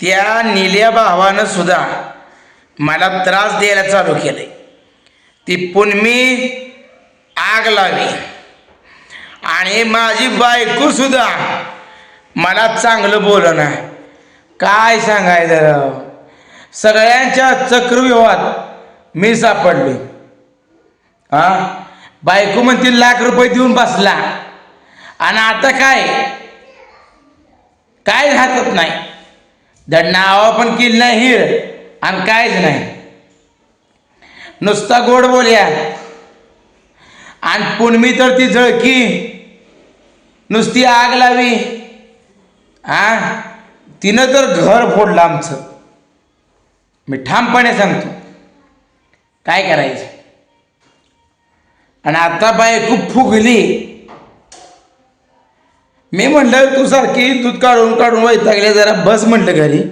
त्या निल्या भावानं सुद्धा मला त्रास द्यायला चालू केलंय. ती पुनमी आग लावी. आणि माझी बायकोसुद्धा मला चांगलं बोलणं काय सांगायचं सगळ्यांच्या चक्रव्यूहात मी सापडले हा? बायको म्हणतील लाख रुपये देऊन बसला. आणि आता काय? काय राहतच नाही. नावं पण केली नाही हिळ आणि कायच नाही. नुसता गोड बोल्या. आणि पुनमी तर ती झळकी. नुसती आग लावी. आ? तिनं तर घर फोडलं आमचं. मी ठामपणे सांगतो. काय करायचं? आणि आता बायको फुगली. मी म्हटलं तू सारखी दूध काढून काढून वैतागले जरा बस म्हटलं घरी.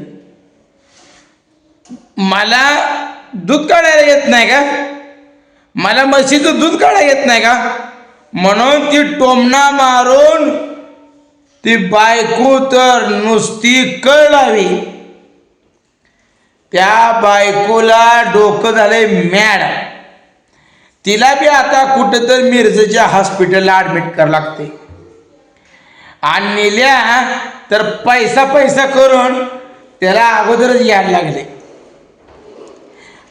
मला दूध काढायला येत नाही का? मला म्हशीचं दूध काढायला येत नाही का? म्हणून ती टोमणा मारून ती बायको तर नुसती कळ लावी. त्या बायकोला डोकं झालंय मॅड. तिला बी आता कुठं तर मिरजेच्या हॉस्पिटलला ॲडमिट करावं लागते आणि नेल्या तर पैसा पैसा करून त्याला अगोदरच याड लागले.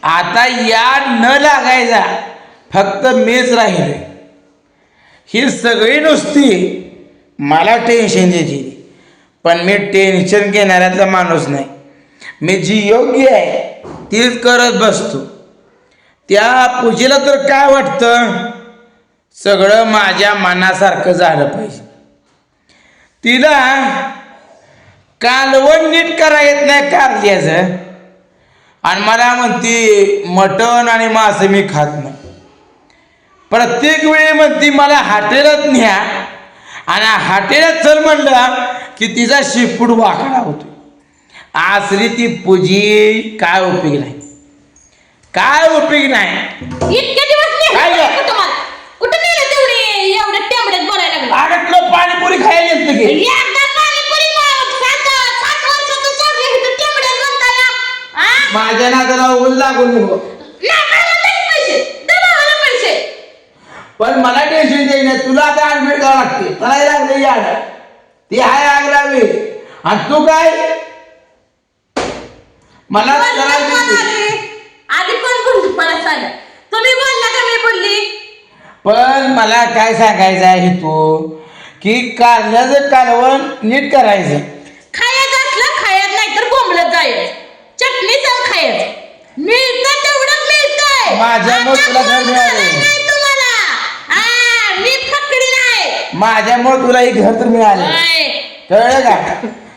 आता याड न लागायचा फक्त मीच राहिले. ही सगळी नुसती मला टेन्शन द्यायची पण मी टेन्शन घेणाऱ्यातला माणूस नाही. मी जी योग्य आहे तीच करत बसतो. त्या पूजेला तर काय वाटतं? सगळं माझ्या मनासारखं झालं पाहिजे. तिला कालवण नीट करा येत नाही कारल्याचं आणि मला म्हणती मटण आणि मासे मी खात नाही. प्रत्येक वेळी म्हणती मला हाटेलात न्या. आणि हाटेलात चल म्हणलं की तिचा शिपूड वाकडा होतो असली ती पूजी काय उपयोग नाही. काय उपयोग नाही. काय गं? कुठं मला? कुठं नेलं तेवढे एवढे अडकलं पाणीपुरी खायला येत की? एकदा पाणीपुरी सात सात आहे? माझ्या नादाला ऊन लागून नको. पैसे पण मला टेन्शन द्यायचं नाही तुला आता ऍडमिट करावं लागते. मला लागले याड ती हाय आग लावी आणि तू काय? मला कोण? आधी कोण मला सांगा. तुम्ही बोलली पण मला काय सांगायचं आहे तू? की कारल्याचं कालवण नीट करायचं. खायचं असलं खायत नाही तर बोंबलत जायचं. चटणी तर खायचं. मिळतं तेवढं मिळतंय. माझ्यामुळे आता तुला घर कोण मिळालं. बोलत नाही तुम्हाला? हा, मी फकडी नाही. माझ्यामुळे तुला ही घर तर मिळालं. कळलं का?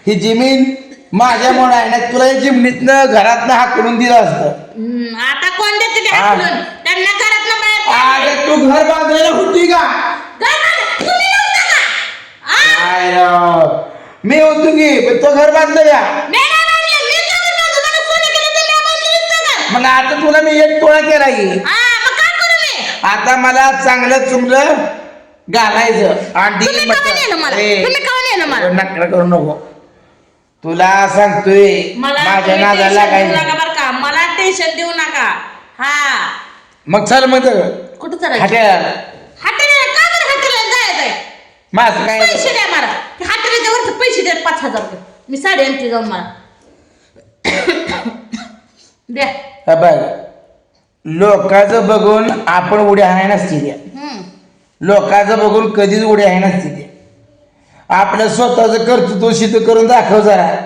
ही जमीन माझ्यामुळे आहे ना तुला ही जिमनीतनं घरातनं हाकडून दिलं असतं. हम्म, आता कोण देते ते हा. हाकलून? त्यांना घरात अगं तू घर बांधायला होती का? काय राव मी होतो की पण तो घर बांधलं या? मग आता तुला मी एक तोळा केला की. हा? आता मला चांगलं चुंगलं घालायचं. आणि मला? नकडं करू नको. तुला सांगतोय मला माझ्या नादाला टेन्शन देऊ लागायचं नका बरं का. मला टेन्शन देऊ नका. हा. मग चल मग कुठं चालायचं? हट्या हॉटेलला का बरं जायचंय? माझं काय? पैसे द्या मला. हॉटेलच्या वरचे पैसे द्या पाच हजार रुपये. मी साडी आणते जाऊन मला. द्या. हा बघ. लोकांचं बघून आपण उड्या हाय नसती द्या. हम्म. लोकांचं बघून कधीच उड्या आहे नसती द्या. आपलं स्वतःचं कर्तृत्व सिद्ध करून दाखव जरा.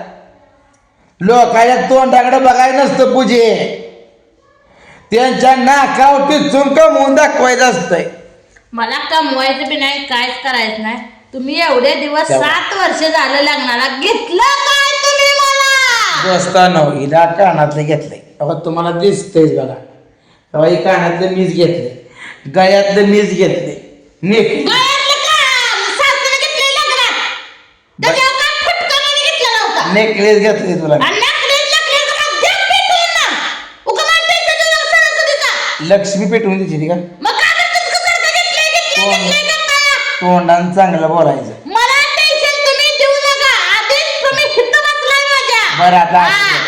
लोकांच्या तोंडाकडे बघायला नसतं पूजे. त्यांच्या नाकावटी चुंक म्हणून दाखवायचं असतंय. मला कमवायचं बी नाही कायच करायचं नाही. तुम्ही एवढे दिवस तेव्हा. सात वर्ष झालं लग्नाला. घेतलं काय तुम्ही मला? दोस्तानो हिला कानातलं घेतलंय तेव्हा तुम्हाला दिसतंयच बघा. तेव्हा हे कानातलं मीच घेतलंय गळ्यातलं मीच घेतलंय नेक गळ्यातलं का सासूने घेतलंय लग्नात. त्याच्यावर काय फटकन घेतला नव्हता नेकलेस घेतले तुला आणि necklace, necklace का द्या पेटवून मग. उगा मला tension देऊ नका सणासुदीचा. लक्ष्मी पेटवून का मग काय करतेस का सारखं घेतलंय, घेतलंय, कोण? घेतलंय करताय? तोंडानं चांगलं बोलायचं मला टेन्शन तुम्ही देऊ नका आधीच तुम्ही हित बसलाय माझ्या बरं आता असू हा.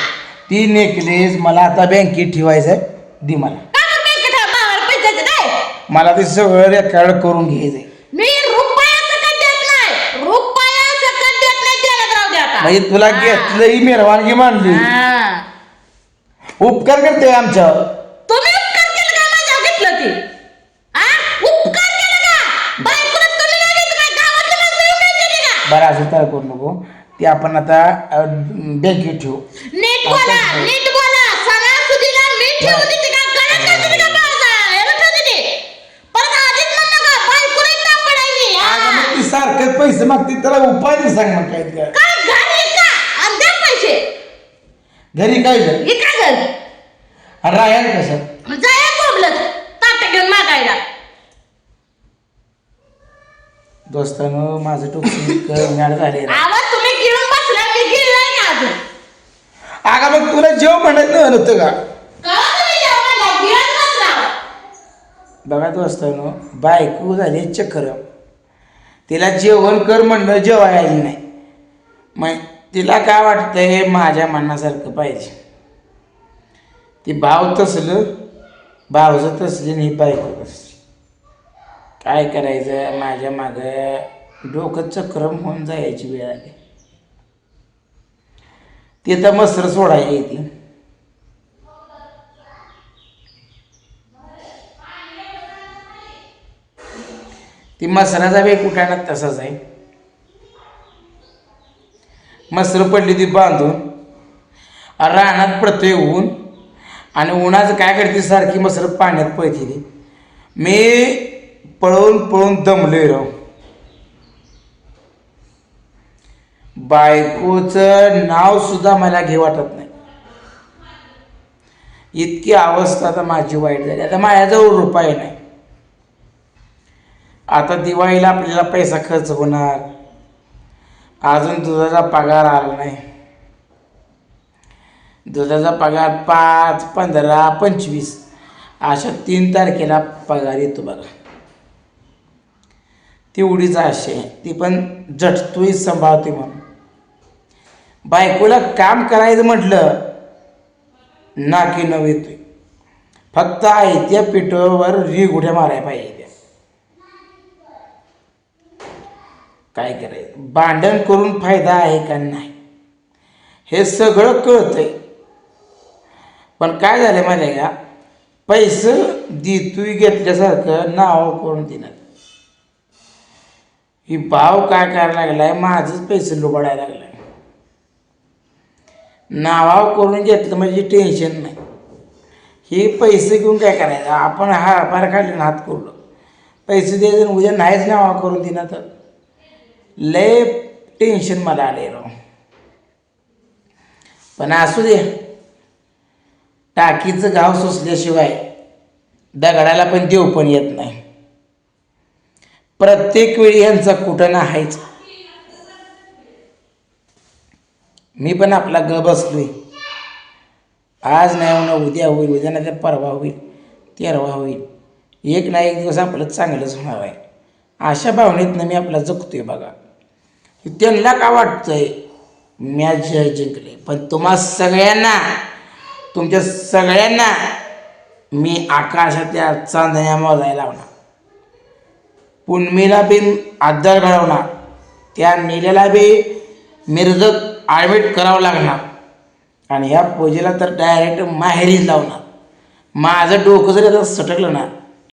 ती नेकलेस मला आता बँकेत ठेवायचं दे मला का बरं बँकेत आहे? भावाला पैसे द्यायचे नाही मला ते सगळं रेकॉर्ड करून घ्यायचंय मी रुपया सकट देत नाही रुपया सकट देत नाही देण्यात राहू दे आता म्हणजे तुला हा. घेतलं ही मेहरवानगी मानली हा. उपकार करते आमच्यावर तुम्ही उपकार केलं का माझ्यावर घेतलं ती हा? उपकार केलं का बायकोला तुम्ही नाही देत काय गावातली माणसं येऊन नाही देते का बरं असं तर करू नको. ते आपण आता बँकेत ठेवू. नीट बोला नीट बोला. मी देते का गळ्यात देते का? याला देते परत आधीच बायकोला पडायची. अगं हा. मग ती सारखेच पैसे मागते त्याला उपाय नाही सांग मग काय ते काय. का? आणि द्या पैसे. घरी काय झालं हे काय घर? अरे राहायला कसं? जाया कोबलत. ताट घेऊन मागायला. दोस्तानं माझं टोकं मॅड झाले आवाज तुम्ही गिळून बसला मी गिळलाय का अजून. अगं मग तुला जेव म्हणत नाही नव्हतं का? कवा तुम्ही जेवणाला गिळत बसला. बघा दोस्तानं बायको झाली चक्कर तिला जेवण कर म्हणलं जेवायला नाही. मग तिला काय वाटतंय माझ्या मनासारखं पाहिजे. ती भाव तसलं भावचं तसली आणि ही बायको तसली. काय करायचं? माझ्या मागं डोकं चक्रम होऊन जायची वेळ आली. तिथं मसर सोडायची ती ती मसराचा वेग कुठाना तसाच आहे. मसर पडली ती बांधून. रानात पडतोय ऊन. आणि उन्हाचं काय करते? सारखी मसर पाण्यात पळते ती. मी पळून पळून दमले राव बायकोचं नाव सुद्धा मला घे वाटत नाही. इतकी अवस्था आता माझी वाईट झाली. आता माझ्याजवळ रुपये नाही. आता दिवाळीला आपल्याला पैसा खर्च होणार. अजून दुधाचा पगार आला नाही. दुधाचा पगार पाच पंधरा पंचवीस अशा तीन तारखेला पगार येतो बघा. तेवढीच आशा आहे ती पण झटतोय सांभाळते म्हणून. बायकोला काम करायचं म्हटलं नाकी नव येतोय. फक्त आयत्या पिठोवर रिगुड्या मारायला पाहिजे त्या. काय करायचं? भांडण करून फायदा आहे का नाही? हे सगळं कळतंय. पण काय झालं माहिती आहे का? पैसे देतोय घेतल्यासारखं नाव करून देणार? ही भाव काय करायला लागलाय? माझंच पैसे लुबाडायला लागलाय. नावाव करून घेतलं म्हणजे टेन्शन नाही. हे पैसे घेऊन काय करायचं? आपण हा पार खाली हात करू. पैसे द्यायचे उद्या नाहीच नावा करून देणार तर. लय टेन्शन मला आले राव. पण असू दे. टाकीचं गाव सोसल्याशिवाय दगडाला पण देव पण येत नाही. प्रत्येक वेळी यांचा कुठं ना आहेच मी पण आपला ग बसलोय. आज नाही होणं उद्या होईल उद्या नाही तर परवा होईल तेरवा होईल. एक ना एक दिवस आपलं चांगलंच होणार आहे. अशा भावनेतनं मी आपला जगतोय बघा. त्यांना का वाटतंय? मॅच जिंकले. पण तुम्हा सगळ्यांना तुमच्या सगळ्यांना मी आकाशाच्या चांदण्या मोजायला लावणार. पुनमीला बिन आदर घडवणार त्या नीलेला बी मिरजत ॲडमिट करावं लागणार. आणि ह्या पूजेला तर डायरेक्ट माहेरीच लावणार. माझं डोकं जरी आता सटकलं ना